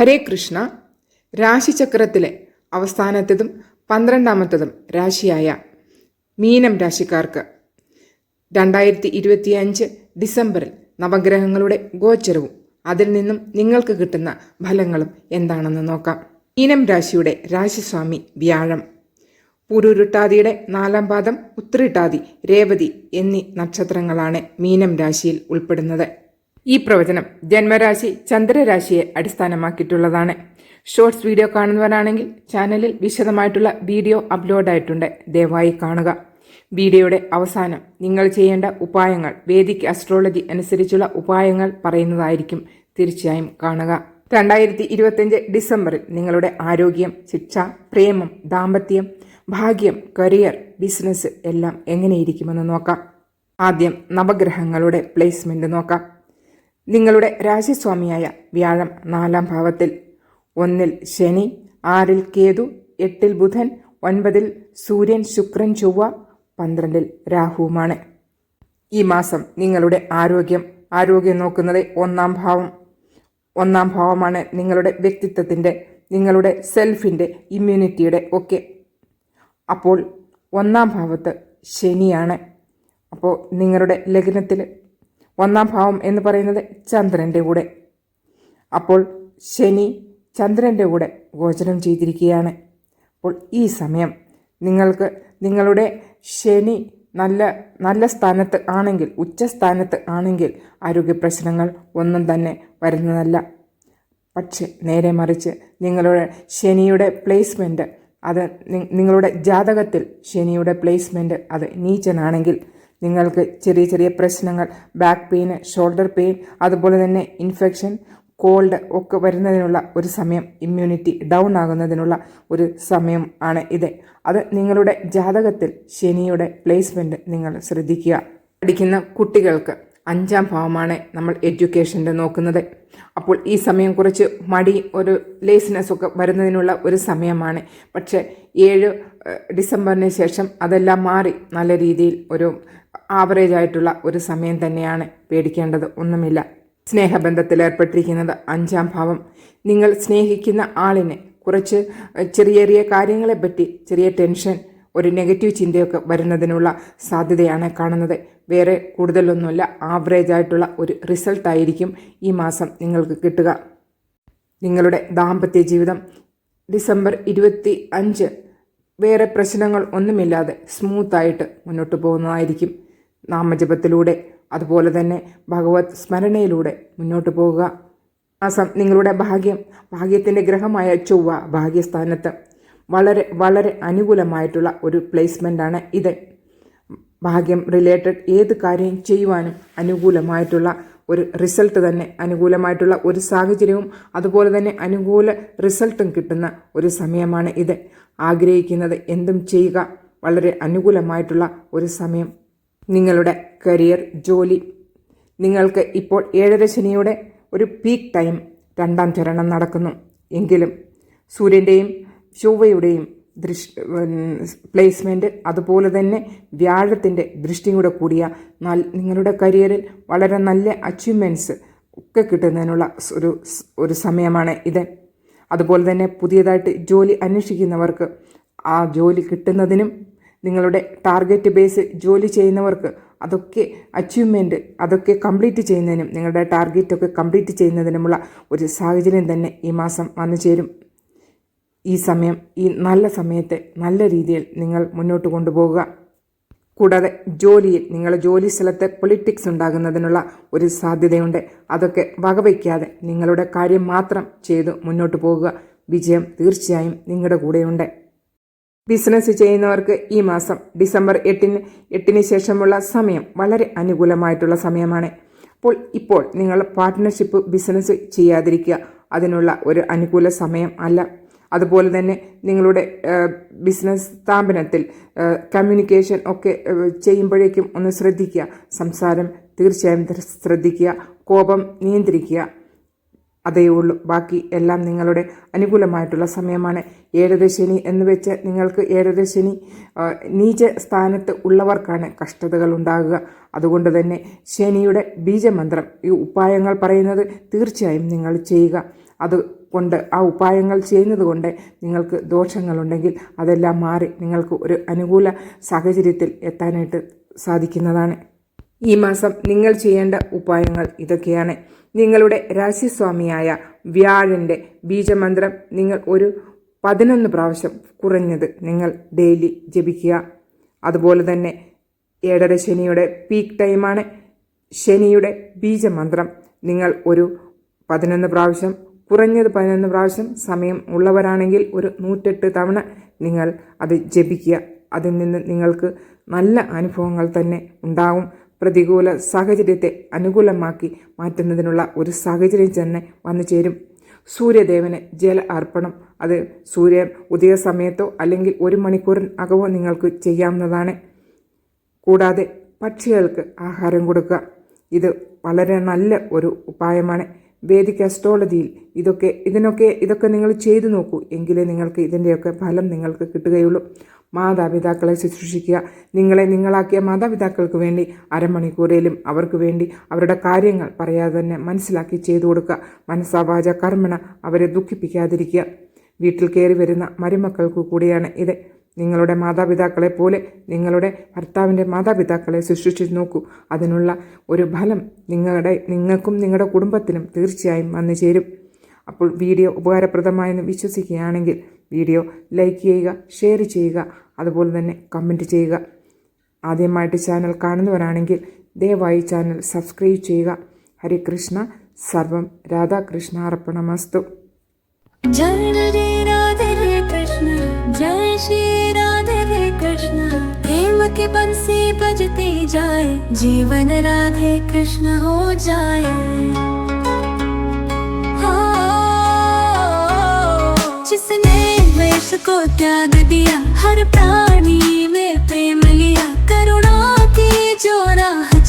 ഹരേ കൃഷ്ണ രാശിചക്രത്തിലെ അവസാനത്തതും പന്ത്രണ്ടാമത്തതും രാശിയായ മീനം രാശിക്കാർക്ക് രണ്ടായിരത്തി ഇരുപത്തിയഞ്ച് ഡിസംബറിൽ നവഗ്രഹങ്ങളുടെ ഗോചരവും അതിൽ നിന്നും നിങ്ങൾക്ക് കിട്ടുന്ന ഫലങ്ങളും എന്താണെന്ന് നോക്കാം. മീനം രാശിയുടെ രാശിസ്വാമി വ്യാഴം. പുരുരുട്ടാതിയുടെ നാലാം പാദം ഉത്രിട്ടാതി രേവതി എന്നീ നക്ഷത്രങ്ങളാണ് മീനം രാശിയിൽ ഉൾപ്പെടുന്നത്. ഈ പ്രവചനം ജന്മരാശി ചന്ദ്രരാശിയെ അടിസ്ഥാനമാക്കിയിട്ടുള്ളതാണ്. ഷോർട്സ് വീഡിയോ കാണുന്നവരാണെങ്കിൽ ചാനലിൽ വിശദമായിട്ടുള്ള വീഡിയോ അപ്ലോഡായിട്ടുണ്ട് ദയവായി കാണുക. വീഡിയോയുടെ അവസാനം നിങ്ങൾ ചെയ്യേണ്ട ഉപായങ്ങൾ വേദിക് അസ്ട്രോളജി അനുസരിച്ചുള്ള ഉപായങ്ങൾ പറയുന്നതായിരിക്കും തീർച്ചയായും കാണുക. രണ്ടായിരത്തി ഇരുപത്തിയഞ്ച് ഡിസംബറിൽ നിങ്ങളുടെ ആരോഗ്യം ശിക്ഷ പ്രേമം ദാമ്പത്യം ഭാഗ്യം കരിയർ ബിസിനസ് എല്ലാം എങ്ങനെയിരിക്കുമെന്ന് നോക്കാം. ആദ്യം നവഗ്രഹങ്ങളുടെ പ്ലേസ്മെന്റ് നോക്കാം. നിങ്ങളുടെ രാശിസ്വാമിയായ വ്യാഴം നാലാം ഭാവത്തിൽ. ഒന്നിൽ ശനി ആറിൽ കേതു എട്ടിൽ ബുധൻ ഒൻപതിൽ സൂര്യൻ ശുക്രൻ ചൊവ്വ പന്ത്രണ്ടിൽ രാഹുവുമാണ്. ഈ മാസം നിങ്ങളുടെ ആരോഗ്യം ആരോഗ്യം നോക്കുന്നത് ഒന്നാം ഭാവം. ഒന്നാം ഭാവമാണ് നിങ്ങളുടെ വ്യക്തിത്വത്തിന്റെ നിങ്ങളുടെ സെൽഫിന്റെ ഇമ്മ്യൂണിറ്റിയുടെ ഒക്കെ. അപ്പോൾ ഒന്നാം ഭാവത്ത് ശനിയാണ്. അപ്പോൾ നിങ്ങളുടെ ലഗ്നത്തിൽ ഒന്നാം ഭാവം എന്ന് പറയുന്നത് ചന്ദ്രന്റെ കൂടെ. അപ്പോൾ ശനി ചന്ദ്രന്റെ കൂടെ ഗോചരം ചെയ്തിരിക്കുകയാണ്. അപ്പോൾ ഈ സമയം നിങ്ങൾക്ക് നിങ്ങളുടെ ശനി നല്ല നല്ല സ്ഥാനത്ത് ആണെങ്കിൽ ഉച്ചസ്ഥാനത്ത് ആണെങ്കിൽ ആരോഗ്യ പ്രശ്നങ്ങൾ ഒന്നും തന്നെ വരുന്നതല്ല. പക്ഷേ നേരെ മറിച്ച് നിങ്ങളുടെ ശനിയുടെ പ്ലേസ്മെന്റ് അത് നിങ്ങളുടെ ജാതകത്തിൽ ശനിയുടെ പ്ലേസ്മെന്റ് അത് നീച്ചനാണെങ്കിൽ നിങ്ങൾക്ക് ചെറിയ ചെറിയ പ്രശ്നങ്ങൾ ബാക്ക് പെയിൻ ഷോൾഡർ പെയിൻ അതുപോലെ തന്നെ ഇൻഫെക്ഷൻ കോൾഡ് ഒക്കെ വരുന്നതിനുള്ള ഒരു സമയം ഇമ്മ്യൂണിറ്റി ഡൗൺ ആകുന്നതിനുള്ള ഒരു സമയം ആണ് ഇത്. അത് നിങ്ങളുടെ ജാതകത്തിൽ ശനിയുടെ പ്ലേസ്മെന്റ് നിങ്ങൾ ശ്രദ്ധിക്കുക. പഠിക്കുന്ന കുട്ടികൾക്ക് അഞ്ചാം ഭാവമാണ് നമ്മൾ എഡ്യൂക്കേഷന്റെ നോക്കുന്നത്. അപ്പോൾ ഈ സമയം കുറച്ച് മടി ഒരു ലേസിനെസ്സൊക്കെ വരുന്നതിനുള്ള ഒരു സമയമാണ്. പക്ഷേ ഏഴ് ഡിസംബറിന് ശേഷം അതെല്ലാം മാറി നല്ല രീതിയിൽ ഒരു ആവറേജ് ആയിട്ടുള്ള ഒരു സമയം തന്നെയാണ് പേടിക്കേണ്ടത്. ഒന്നുമില്ല. സ്നേഹബന്ധത്തിൽ ഏർപ്പെട്ടിരിക്കുന്നത് അഞ്ചാം ഭാവം. നിങ്ങൾ സ്നേഹിക്കുന്ന ആളിനെ കുറച്ച് ചെറിയ ചെറിയ കാര്യങ്ങളെപ്പറ്റി ചെറിയ ടെൻഷൻ ഒരു നെഗറ്റീവ് ചിന്തയൊക്കെ വരുന്നതിനുള്ള സാധ്യതയാണ് കാണുന്നത്. വേറെ കൂടുതലൊന്നുമില്ല. ആവറേജ് ആയിട്ടുള്ള ഒരു റിസൾട്ടായിരിക്കും ഈ മാസം നിങ്ങൾക്ക് കിട്ടുക. നിങ്ങളുടെ ദാമ്പത്യ ജീവിതം. ഡിസംബർ ഇരുപത്തി അഞ്ച് വേറെ പ്രശ്നങ്ങൾ ഒന്നുമില്ലാതെ സ്മൂത്തായിട്ട് മുന്നോട്ട് പോകുന്നതായിരിക്കും നാമജപത്തിലൂടെ. അതുപോലെ തന്നെ ഭഗവത് സ്മരണയിലൂടെ മുന്നോട്ട് പോകുക. മാസം നിങ്ങളുടെ ഭാഗ്യം. ഭാഗ്യത്തിന്റെ ഗ്രഹമായ ചൊവ്വ ഭാഗ്യസ്ഥാനത്ത് വളരെ വളരെ അനുകൂലമായിട്ടുള്ള ഒരു പ്ലേസ്മെന്റാണ് ഇത്. ഭാഗ്യം റിലേറ്റഡ് ഏത് കാര്യം ചെയ്യുവാനും അനുകൂലമായിട്ടുള്ള ഒരു റിസൾട്ട് തന്നെ അനുകൂലമായിട്ടുള്ള ഒരു സാഹചര്യവും അതുപോലെ തന്നെ അനുകൂല റിസൾട്ടും കിട്ടുന്ന ഒരു സമയമാണ് ഇത്. ആഗ്രഹിക്കുന്നത് എന്തും ചെയ്യുക വളരെ അനുകൂലമായിട്ടുള്ള ഒരു സമയം. നിങ്ങളുടെ കരിയർ ജോലി. നിങ്ങൾക്ക് ഇപ്പോൾ ഏഴര ശനിയുടെ ഒരു പീക്ക് ടൈം രണ്ടാം ചരണം നടക്കുന്നു. എങ്കിലും സൂര്യന്റെയും ചൊവ്വയുടെയും ദൃഷ് പ്ലേസ്മെന്റ് അതുപോലെ തന്നെ വ്യാഴത്തിന്റെ ദൃഷ്ടിയും കൂടെ കൂടിയ നിങ്ങളുടെ കരിയറിൽ വളരെ നല്ല അച്ചീവ്മെന്റ്സ് ഒക്കെ കിട്ടുന്നതിനുള്ള ഒരു ഒരു സമയമാണ് ഇത്. അതുപോലെ തന്നെ പുതിയതായിട്ട് ജോലി അന്വേഷിക്കുന്നവർക്ക് ആ ജോലി കിട്ടുന്നതിനും നിങ്ങളുടെ ടാർഗറ്റ് ബേസ് ജോലി ചെയ്യുന്നവർക്ക് അതൊക്കെ അച്ചീവ്മെന്റ് അതൊക്കെ കംപ്ലീറ്റ് ചെയ്യുന്നതിനും നിങ്ങളുടെ ടാർഗറ്റൊക്കെ കംപ്ലീറ്റ് ചെയ്യുന്നതിനുമുള്ള ഒരു സാഹചര്യം തന്നെ ഈ മാസം വന്നു ചേരും ഈ സമയം ഈ നല്ല സമയത്തെ നല്ല രീതിയിൽ നിങ്ങൾ മുന്നോട്ട് കൊണ്ടുപോകുക കൂടാതെ ജോലിയിൽ നിങ്ങളുടെ ജോലി സ്ഥലത്ത് പൊളിറ്റിക്സ് ഉണ്ടാകുന്നതിനുള്ള ഒരു സാധ്യതയുണ്ട്. അതൊക്കെ വകവയ്ക്കാതെ നിങ്ങളുടെ കാര്യം മാത്രം ചെയ്തു മുന്നോട്ട് പോകുക വിജയം തീർച്ചയായും നിങ്ങളുടെ കൂടെയുണ്ട്. ബിസിനസ് ചെയ്യുന്നവർക്ക് ഈ മാസം ഡിസംബർ എട്ടിന് എട്ടിന് ശേഷമുള്ള സമയം വളരെ അനുകൂലമായിട്ടുള്ള സമയമാണ്. അപ്പോൾ ഇപ്പോൾ നിങ്ങൾ പാർട്ട്ണർഷിപ്പ് ബിസിനസ് ചെയ്യാതിരിക്കുക. അതിനുള്ള ഒരു അനുകൂല സമയം അല്ല. അതുപോലെ തന്നെ നിങ്ങളുടെ ബിസിനസ് സ്ഥാപനത്തിൽ കമ്മ്യൂണിക്കേഷൻ ഒക്കെ ചെയ്യുമ്പോഴേക്കും ഒന്ന് ശ്രദ്ധിക്കുക. സംസാരം തീർച്ചയായും ശ്രദ്ധിക്കുക. കോപം നിയന്ത്രിക്കുക. അതേ ഉള്ളൂ. ബാക്കി എല്ലാം നിങ്ങളുടെ അനുകൂലമായിട്ടുള്ള സമയമാണ്. ഏഴരശനി എന്ന് വെച്ച് നിങ്ങൾക്ക് ഏഴരശനി നീച സ്ഥാനത്ത് ഉള്ളവർക്കാണ് കഷ്ടതകൾ ഉണ്ടാകുക. അതുകൊണ്ട് തന്നെ ശനിയുടെ ബീജമന്ത്രം ഈ ഉപായങ്ങൾ പറയുന്നത് തീർച്ചയായും നിങ്ങൾ ചെയ്യുക. അത് കൊണ്ട് ആ ഉപായങ്ങൾ ചെയ്യുന്നത് കൊണ്ട് നിങ്ങൾക്ക് ദോഷങ്ങളുണ്ടെങ്കിൽ അതെല്ലാം മാറി നിങ്ങൾക്ക് ഒരു അനുകൂല സാഹചര്യത്തിൽ എത്താനായിട്ട് സാധിക്കുന്നതാണ്. ഈ മാസം നിങ്ങൾ ചെയ്യേണ്ട ഉപായങ്ങൾ ഇതൊക്കെയാണ്. നിങ്ങളുടെ രാശിസ്വാമിയായ വ്യാഴന്റെ ബീജമന്ത്രം നിങ്ങൾ ഒരു പതിനൊന്ന് പ്രാവശ്യം കുറഞ്ഞത് നിങ്ങൾ ഡെയിലി ജപിക്കുക. അതുപോലെ തന്നെ ഏഴര ശനിയുടെ പീക്ക് ടൈമാണ്. ശനിയുടെ ബീജമന്ത്രം നിങ്ങൾ ഒരു പതിനൊന്ന് പ്രാവശ്യം കുറഞ്ഞത് പതിനൊന്ന് പ്രാവശ്യം സമയം ഉള്ളവരാണെങ്കിൽ ഒരു നൂറ്റെട്ട് തവണ നിങ്ങൾ അത് ജപിക്കുക. അതിൽ നിന്ന് നിങ്ങൾക്ക് നല്ല അനുഭവങ്ങൾ തന്നെ ഉണ്ടാകും പ്രതികൂല സാഹചര്യത്തെ അനുകൂലമാക്കി മാറ്റുന്നതിനുള്ള ഒരു സാഹചര്യം തന്നെ വന്നു ചേരും. സൂര്യദേവന് ജല അർപ്പണം. അത് സൂര്യ ഉദയ സമയത്തോ അല്ലെങ്കിൽ ഒരു മണിക്കൂറിനകവോ നിങ്ങൾക്ക് ചെയ്യാവുന്നതാണ്. കൂടാതെ പക്ഷികൾക്ക് ആഹാരം കൊടുക്കുക. ഇത് വളരെ നല്ല ഒരു ഉപായമാണ്. വേദിക് അസ്ട്രോളജിയിൽ ഇതൊക്കെ ഇതിനൊക്കെ ഇതൊക്കെ നിങ്ങൾ ചെയ്തു നോക്കൂ. എങ്കിലേ നിങ്ങൾക്ക് ഇതിന്റെയൊക്കെ ഫലം നിങ്ങൾക്ക് കിട്ടുകയുള്ളൂ. മാതാപിതാക്കളെ ശുശ്രൂഷിക്കുക. നിങ്ങളെ നിങ്ങളാക്കിയ മാതാപിതാക്കൾക്ക് വേണ്ടി അരമണിക്കൂറിലും അവർക്ക് വേണ്ടി അവരുടെ കാര്യങ്ങൾ പറയാതെ തന്നെ മനസ്സിലാക്കി ചെയ്തു കൊടുക്കുക. മനസ്സാവാച കർമ്മണ അവരെ ദുഃഖിപ്പിക്കാതിരിക്കുക. വീട്ടിൽ കയറി വരുന്ന മരുമക്കൾക്ക് കൂടിയാണ് ഇത്. നിങ്ങളുടെ മാതാപിതാക്കളെ പോലെ നിങ്ങളുടെ ഭർത്താവിന്റെ മാതാപിതാക്കളെ ശുശ്രൂഷിച്ച് നോക്കൂ. അതിനുള്ള ഒരു ഫലം നിങ്ങളുടെ നിങ്ങൾക്കും നിങ്ങളുടെ കുടുംബത്തിനും തീർച്ചയായും വന്നു ചേരും. അപ്പോൾ വീഡിയോ ഉപകാരപ്രദമായെന്ന് വിശ്വസിക്കുകയാണെങ്കിൽ വീഡിയോ ലൈക്ക് ചെയ്യുക ഷെയർ ചെയ്യുക അതുപോലെ തന്നെ കമന്റ് ചെയ്യുക. ആദ്യമായിട്ട് ചാനൽ കാണുന്നവരാണെങ്കിൽ ദയവായി ചാനൽ സബ്സ്ക്രൈബ് ചെയ്യുക. ഹരികൃഷ്ണ സർവം രാധാകൃഷ്ണ അർപ്പണമസ്തു. ജയ കൃഷ്ണ. जय श्री राधे कृष्ण। प्रेम के बंसी बजते जाए, जीवन राधे कृष्ण हो जाए। जिसने वेश को त्याग दिया, हर प्राणी में प्रेम लिया, करुणा की जो राह